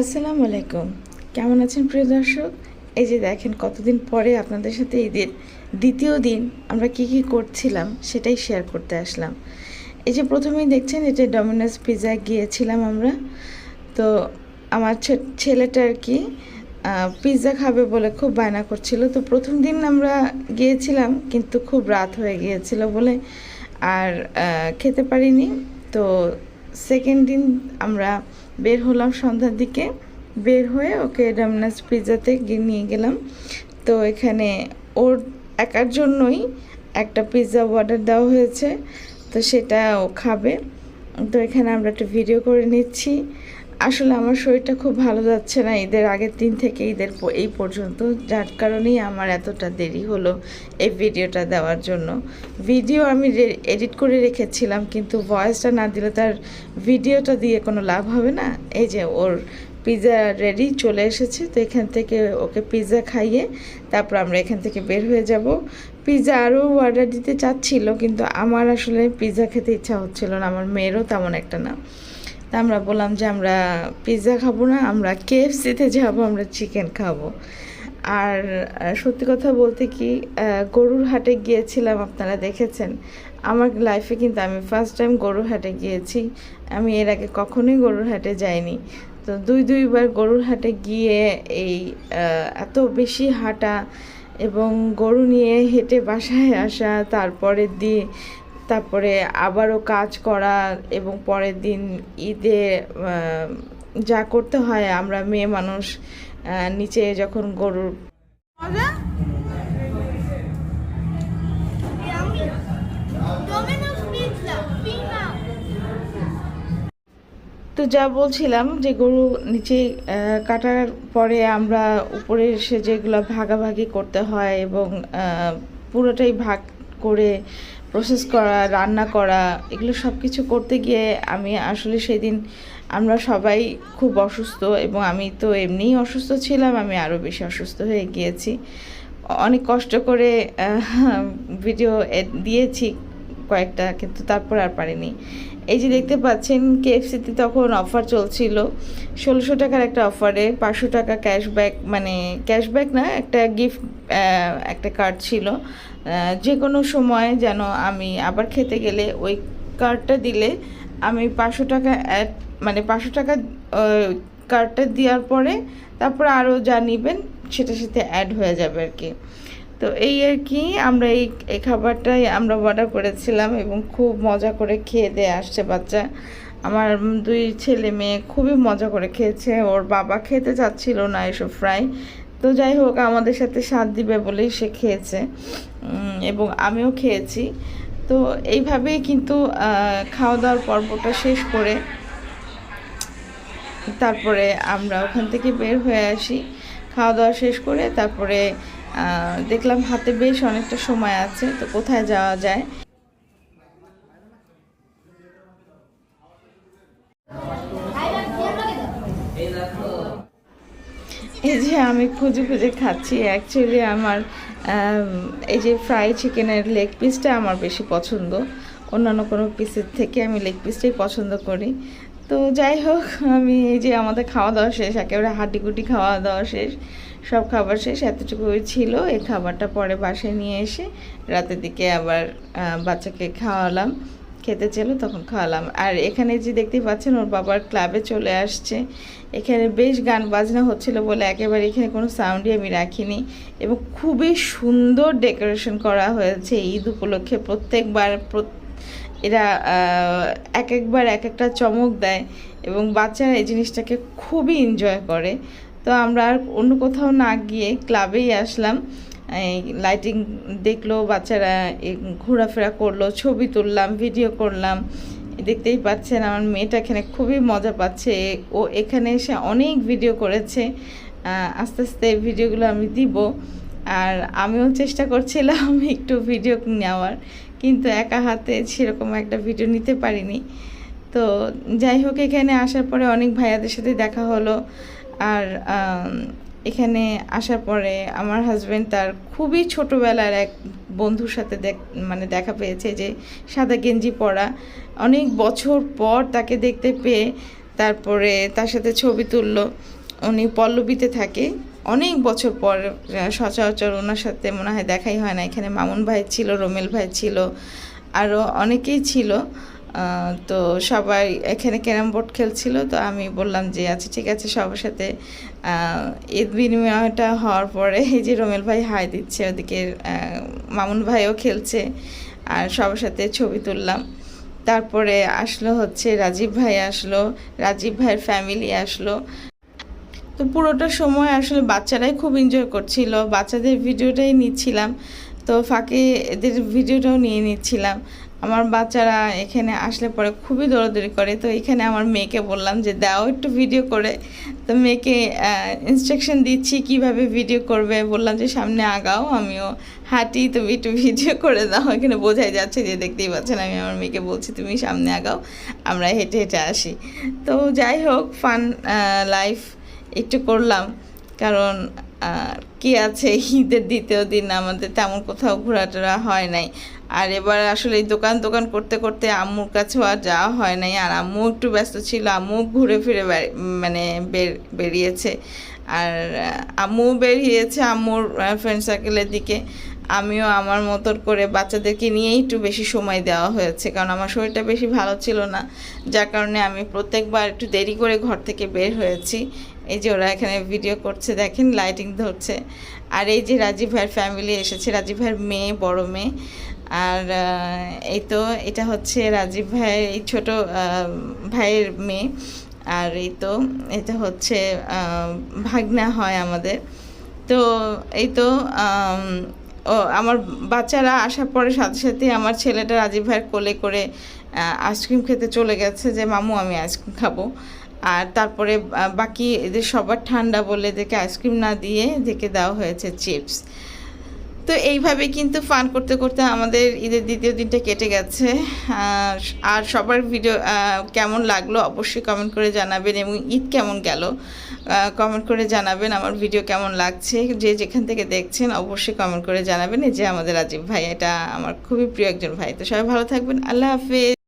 আসসালামু আলাইকুম। কেমন আছেন প্রিয় দর্শক? এই যে দেখেন কতদিন পরে আপনাদের সাথে ঈদের দ্বিতীয় দিন আমরা কি কি করছিলাম সেটাই শেয়ার করতে আসলাম। এই যে প্রথমেই দেখছেন এটা ডমিনোস পিৎজা গিয়েছিলাম আমরা। তো আমার ছেলেটা আর কি পিৎজা খাবে বলে খুব বায়না করছিল। তো প্রথম দিন আমরা গিয়েছিলাম কিন্তু খুব রাত হয়ে গিয়েছিল বলে আর খেতে পারিনি। তো সেকেন্ড দিন আমরা বের হলাম সন্ধ্যার দিকে। বের হয়ে ওকে ডামনাস পিৎজাতে নিয়ে গেলাম। তো এখানে ওর একার জন্যই একটা পিৎজা অর্ডার দেওয়া হয়েছে। তো সেটা ও খাবে। তো এখানে আমরা একটা ভিডিও করে নিচ্ছি। আসলে আমার শরীরটা খুব ভালো যাচ্ছে না ঈদের আগের দিন থেকে ঈদের এই পর্যন্ত। যার কারণেই আমার এতটা দেরি হলো এই ভিডিওটা দেওয়ার জন্য। ভিডিও আমি এডিট করে রেখেছিলাম কিন্তু ভয়েসটা না দিলে তার ভিডিওটা দিয়ে কোনো লাভ হবে না। এই যে ওর পিৎজা রেডি চলে এসেছে তো এখান থেকে ওকে পিৎজা খাইয়ে তারপর আমরা এখান থেকে বের হয়ে যাব। পিৎজা আরও অর্ডার দিতে চাচ্ছিল কিন্তু আমার আসলে পিৎজা খেতে ইচ্ছা হচ্ছিল না। আমার মেয়েরও তেমন একটা না। তা আমরা বললাম যে আমরা পিৎজা খাব না, আমরা কেএফসিতে যাব, আমরা চিকেন খাব। আর সত্যি কথা বলতে কি গরুর হাটে গিয়েছিলাম, আপনারা দেখেছেন। আমার লাইফে কিন্তু আমি ফার্স্ট টাইম গরুর হাটে গিয়েছি। আমি এর আগে কখনোই গরুর হাটে যাইনি। তো দুই, দুইবার গরুর হাটে গিয়ে এই এত বেশি হাঁটা এবং গরু নিয়ে হেঁটে বাসায় আসা, তারপরের দিয়ে তারপরে আবারও কাজ করা এবং পরের দিন ঈদে যা করতে হয় আমরা মেয়ে মানুষ নিচে যখন গরুর. তো যা বলছিলাম যে গরু নিচে কাটার পরে আমরা উপরে এসে যেগুলো ভাগাভাগি করতে হয় এবং পুরোটাই ভাগ করে প্রসেস করা, রান্না করা, এগুলো সব কিছু করতে গিয়ে আমি আসলে সেদিন আমরা সবাই খুব অসুস্থ এবং আমি তো এমনিই অসুস্থ ছিলাম, আমি আরও বেশি অসুস্থ হয়ে গিয়েছি। অনেক কষ্ট করে ভিডিও দিয়েছি। কয়েকটা, কিন্তু তারপর আর পারিনি। এই যে দেখতে পাচ্ছেন কেএফসিতে তখন অফার চলছিল। ষোলোশো টাকার একটা অফারে পাঁচশো টাকা ক্যাশব্যাক মানে ক্যাশব্যাক না, একটা গিফট একটা কার্ড ছিল। যে কোনো সময় যেন আমি আবার খেতে গেলে ওই কার্ডটা দিলে আমি পাঁচশো টাকা অ্যাড মানে পাঁচশো টাকা কার্ডটা দেওয়ার পরে তারপরে আরও যা নেবেন, সেটার সাথে অ্যাড হয়ে যাবে আর কি। তো এই আর কি, আমরা এই এই খাবারটাই আমরা অর্ডার করেছিলাম এবং খুব মজা করে খেয়ে দিয়ে আসছে বাচ্চা। আমার দুই ছেলে মেয়ে খুবই মজা করে খেয়েছে, ওর বাবা খেতে চাচ্ছিল না এসব ফ্রাই তো যাই হোক, আমাদের সাথে স্বাদ দিবে বলেই সে খেয়েছে এবং আমিও খেয়েছি। তো এইভাবেই কিন্তু খাওয়া দাওয়ার পর্বটা শেষ করে তারপরে আমরা ওখান থেকে বের হয়ে আসি। খাওয়া দাওয়া শেষ করে তারপরে দেখলাম হাতে বেশ অনেকটা সময় আছে তো কোথায় যাওয়া যায়? এই যে আমি খুঁজে খুঁজে খাচ্ছি অ্যাকচুয়ালি আমার আম, এই যে ফ্রাই চিকেনের লেগ পিসটা আমার বেশি পছন্দ। অন্যান্য কোনো পিসের থেকে আমি লেগ পিসটাই পছন্দ করি। তো যাই হোক, আমি এই যে আমাদের খাওয়া দাওয়া শেষ, একেবারে হাঁটিকুটি খাওয়া দাওয়া শেষ, সব খাবার শেষ, এতটুকুই ছিল। এই খাবারটা পরে বাসায় নিয়ে এসে রাতের দিকে আবার বাচ্চাকে খাওয়ালাম। খেতে ছিল, তখন খাওয়ালাম। আর এখানে যে দেখতে পাচ্ছেন, ওর বাবার ক্লাবে চলে আসছে। এখানে বেশ গান বাজনা হচ্ছিল বলে একেবারে এখানে কোনো সাউন্ডই আমি রাখিনি এবং খুবই সুন্দর ডেকোরেশন করা হয়েছে ঈদ উপলক্ষে প্রত্যেকবার প্রত- এরা এক একবার এক একটা চমক দেয় এবং বাচ্চারা এই জিনিসটাকে খুবই এনজয় করে। তো আমরা আর অন্য কোথাও না গিয়ে ক্লাবেই আসলাম। এই লাইটিং দেখল, বাচ্চারা ঘোরাফেরা করল, ছবি তুললাম ভিডিও করলাম। দেখতেই পাচ্ছেন আমার মেয়েটা এখানে খুবই মজা পাচ্ছে। ও এখানে এসে অনেক ভিডিও করেছে। আস্তে আস্তে ভিডিওগুলো আমি দিব। আর আমিও চেষ্টা করছিলাম একটু ভিডিও নেওয়ার। কিন্তু একা হাতে সেরকম একটা ভিডিও নিতে পারিনি। তো যাই হোক, এখানে আসার পরে অনেক ভাইয়াদের সাথে দেখা হলো। আর এখানে আসার পরে আমার হাজব্যান্ড তার খুবই ছোটোবেলার এক বন্ধুর সাথে মানে দেখা পেয়েছে যে সাদা গেঞ্জি পরা। অনেক বছর পর তাকে দেখতে পেয়ে তারপরে তার সাথে ছবি তুললো। উনি পল্লবীতে থাকে। অনেক বছর পর সচরাচর ওনার সাথে মনে হয় দেখাই হয় না। এখানে মামুন ভাই ছিল, রোমেল ভাই ছিল আরও অনেকেই ছিল। তো সবাই এখানে ক্যারাম বোর্ড খেলছিল। তো আমি বললাম যে আচ্ছা ঠিক আছে, সবার সাথে ঈদ বিনিময়টা হওয়ার পরে এই যে রোমেল ভাই হাই দিচ্ছে, ওদিকে মামুন ভাইও খেলছে, আর সবার সাথে ছবি তুললাম। তারপরে আসলো হচ্ছে রাজীব ভাই আসলো, রাজীব ভাইয়ের ফ্যামিলি আসলো। তো পুরোটা সময় আসলে বাচ্চারাই খুব এনজয় করছিল। বাচ্চাদের ভিডিওটাই নিচ্ছিলাম। তো ফাঁকে এদের ভিডিওটাও নিয়ে নিচ্ছিলাম। আমার বাচ্চারা এখানে আসলে পরে খুবই দৌড়াদৌড়ি করে। তো এখানে আমার মেয়েকে বললাম যে, দাও একটু ভিডিও করে। তো মেয়েকে ইনস্ট্রাকশন দিচ্ছি কীভাবে ভিডিও করবে। বললাম যে, সামনে আগাও, আমিও হাঁটি, তুমি একটু ভিডিও করে দাও। এখানে বোঝাই যাচ্ছে যে, দেখতেই পাচ্ছেন, আমি আমার মেয়েকে বলছি, তুমি সামনে আগাও, আমরা হেঁটে হেঁটে আসি। তো যাই হোক ফান লাইফ একটু করলাম। কারণ কি আছে ঈদের দ্বিতীয় দিন আমাদের তেমন কোথাও ঘোরাটোরা হয় নাই। আর এবার আসলে এই দোকান দোকান করতে করতে আম্মুর কাছেও আর যাওয়া হয় নাই। আর আম্মু একটু ব্যস্ত ছিল, আম্মু ঘুরে ফিরে মানে বের, বেরিয়েছে। আর আম্মু বেরিয়েছে আম্মুর ফ্রেন্ড সার্কেলের দিকে। আমিও আমার মতন করে বাচ্চাদেরকে নিয়েই একটু বেশি সময় দেওয়া হয়েছে। কারণ আমার শরীরটা বেশি ভালো ছিল না। যার কারণে আমি প্রত্যেকবার একটু দেরি করে ঘর থেকে বের হয়েছি। এই যে ওরা এখানে ভিডিও করছে, দেখেন লাইটিং ধরছে। আর এই যে রাজীব ভাইয়ের ফ্যামিলি এসেছে, রাজীব ভাইয়ের মেয়ে, বড় মেয়ে। আর এই তো এটা হচ্ছে রাজীব ভাইয়ের এই ছোটো ভাইয়ের মেয়ে। আর এই তো এটা হচ্ছে ভাগনা হয় আমাদের। তো এই তো ও, আমার বাচ্চারা আসার পরে সাথে সাথে আমার ছেলেটা রাজীব ভাইয়ের কোলে করে আইসক্রিম খেতে চলে গেছে যে, মামু, আমি আইসক্রিম খাব। আর তারপরে বাকি এদের সবার ঠান্ডা বলে এদেরকে আইসক্রিম না দিয়ে এদেরকে দেওয়া হয়েছে চিপস। তো এইভাবে কিন্তু ফান করতে করতে আমাদের ঈদের দ্বিতীয় দিনটা কেটে গেছে। আর সবার ভিডিও কেমন লাগল অবশ্যই কমেন্ট করে জানাবেন এবং ঈদ কেমন গেল কমেন্ট করে জানাবেন আমার ভিডিও কেমন লাগছে, যে যেখান থেকে দেখছেন অবশ্যই কমেন্ট করে জানাবেন। যে আমাদের রাজীব ভাই, এটা আমার খুবই প্রিয় একজন ভাই। তো সবাই ভালো থাকবেন, আল্লাহ হাফেজ।